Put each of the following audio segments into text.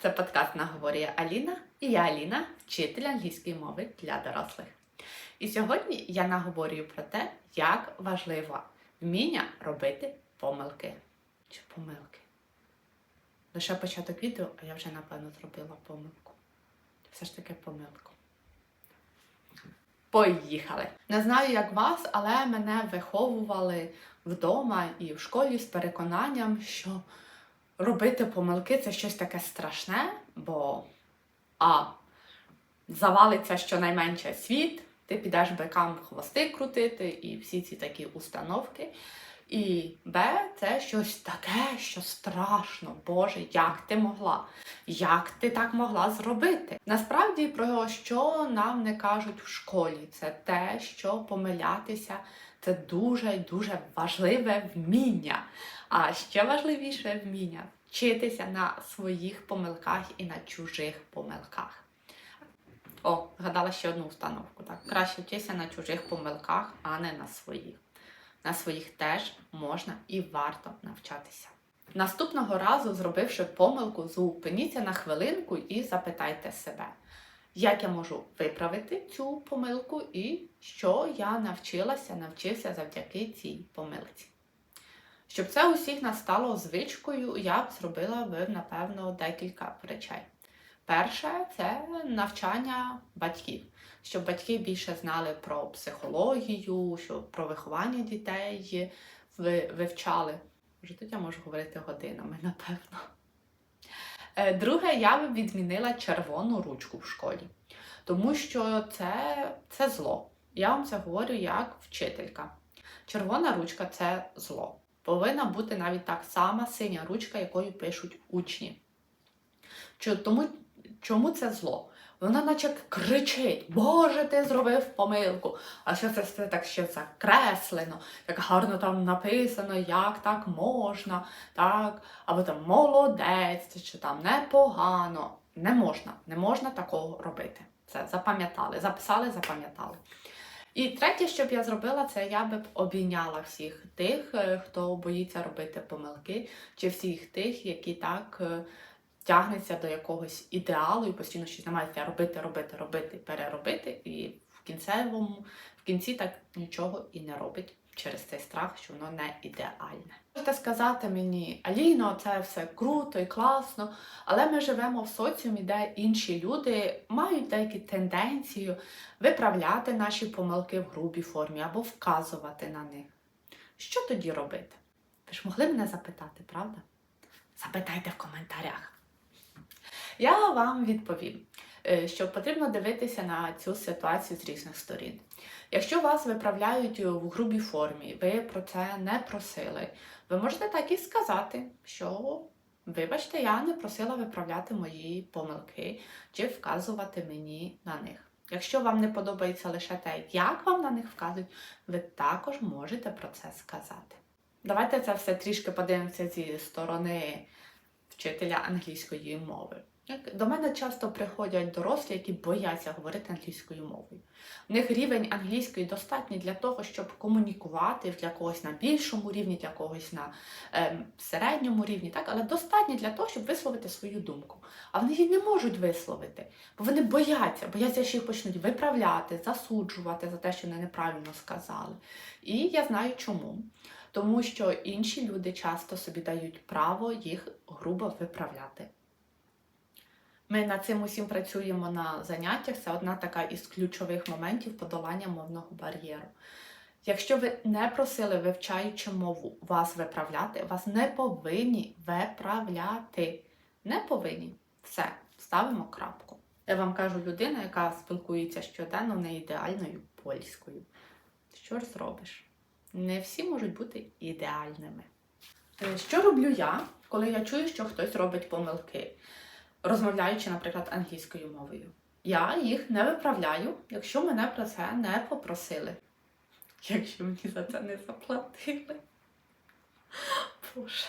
Це подкаст наговорює Аліна і я Аліна, вчитель англійської мови для дорослих. І сьогодні я наговорюю про те, як важливо вміння робити помилки. Чи помилки? Лише початок відео, а я вже напевно зробила помилку. Все ж таки помилку. Поїхали! Не знаю, як вас, але мене виховували вдома і в школі з переконанням, що робити помилки це щось таке страшне, бо А. Завалиться щонайменше світ, ти підеш бикам хвости крутити і всі ці такі установки. І Б, це щось таке, що страшно. Боже, як ти могла? Як ти так могла зробити? Насправді, про що нам не кажуть в школі, це те, що помилятися це дуже-дуже важливе вміння. А ще важливіше вміння вчитися на своїх помилках і на чужих помилках. О, згадала ще одну установку. Так? Краще вчитися на чужих помилках, а не на своїх. На своїх теж можна і варто навчатися. Наступного разу, зробивши помилку, зупиніться на хвилинку і запитайте себе, як я можу виправити цю помилку і що я навчилася, навчився завдяки цій помилці. Щоб це усіх нас стало звичкою, я б зробила би, напевно, декілька речей. Перше це навчання батьків, щоб батьки більше знали про психологію, щоб про виховання дітей вивчали. Вже тут я можу говорити годинами, напевно. Е, друге, я би відмінила червону ручку в школі, тому що це, це зло. Я вам це говорю як вчителька. Червона ручка це зло. Повинна бути навіть так сама синя ручка, якою пишуть учні. Тому, Чому це зло? Вона наче кричить, Боже, ти зробив помилку. А що це все так ще закреслено, як гарно там написано, як так можна, так, або там молодець, чи там непогано. Не можна, не можна такого робити. Це запам'ятали, записали, запам'ятали. І третє, що б я зробила, це я би обійняла всіх тих, е, хто боїться робити помилки, чи всіх тих, які так е, тягнеться до якогось ідеалу і постійно щось намагається робити, робити, робити, переробити, і в кінцевому, в кінці так нічого і не робить через цей страх, що воно не ідеальне. Можете сказати мені, Аліно, це все круто і класно, але ми живемо в соціумі, де інші люди мають деякі тенденції виправляти наші помилки в грубій формі або вказувати на них. Що тоді робити? Ви ж могли мене запитати, правда? Запитайте в коментарях. Я вам відповім, е, що потрібно дивитися на цю ситуацію з різних сторін. Якщо вас виправляють в грубій формі, ви про це не просили, ви можете так і сказати, що, вибачте, я не просила виправляти мої помилки чи вказувати мені на них. Якщо вам не подобається лише те, як вам на них вказують, ви також можете про це сказати. Давайте це все трішки подивимося зі сторони вчителя англійської мови. До мене часто приходять дорослі, які бояться говорити англійською мовою. У них рівень англійської достатній для того, щоб комунікувати для когось на більшому рівні, для когось на е, середньому рівні, так? але достатній для того, щоб висловити свою думку. А вони її не можуть висловити, бо вони бояться, бояться, що їх почнуть виправляти, засуджувати за те, що вони неправильно сказали. І я знаю чому. Тому що інші люди часто собі дають право їх грубо виправляти. Ми над цим усім працюємо на заняттях. Це одна така із ключових моментів подолання мовного бар'єру. Якщо ви не просили, вивчаючи мову, вас виправляти, вас не повинні виправляти. Не повинні. Все, ставимо крапку. Я вам кажу, людина, яка спілкується щоденно не ідеальною польською. Що ж зробиш? Не всі можуть бути ідеальними. Е, що роблю я, коли я чую, що хтось робить помилки? розмовляючи, наприклад, англійською мовою. Я їх не виправляю, якщо мене про це не попросили. Якщо мені за це не заплатили. Боже.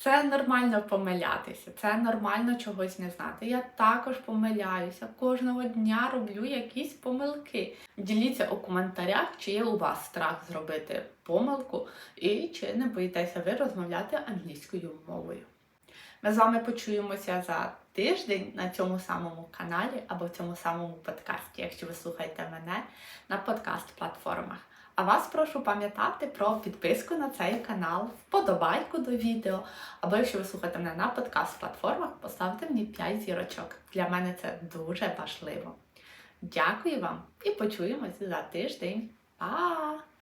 Це нормально помилятися, це нормально чогось не знати. Я також помиляюся. Кожного дня роблю якісь помилки. Діліться у коментарях, чи є у вас страх зробити помилку, і чи не боїтеся ви розмовляти англійською мовою. Ми з вами почуємося за тиждень на цьому самому каналі або в цьому самому подкасті, якщо ви слухаєте мене на подкаст-платформах. А вас прошу пам'ятати про підписку на цей канал, вподобайку до відео, або якщо ви слухаєте мене на подкаст-платформах, поставте мені 5 зірочок. Для мене це дуже важливо. Дякую вам і почуємося за тиждень. Па!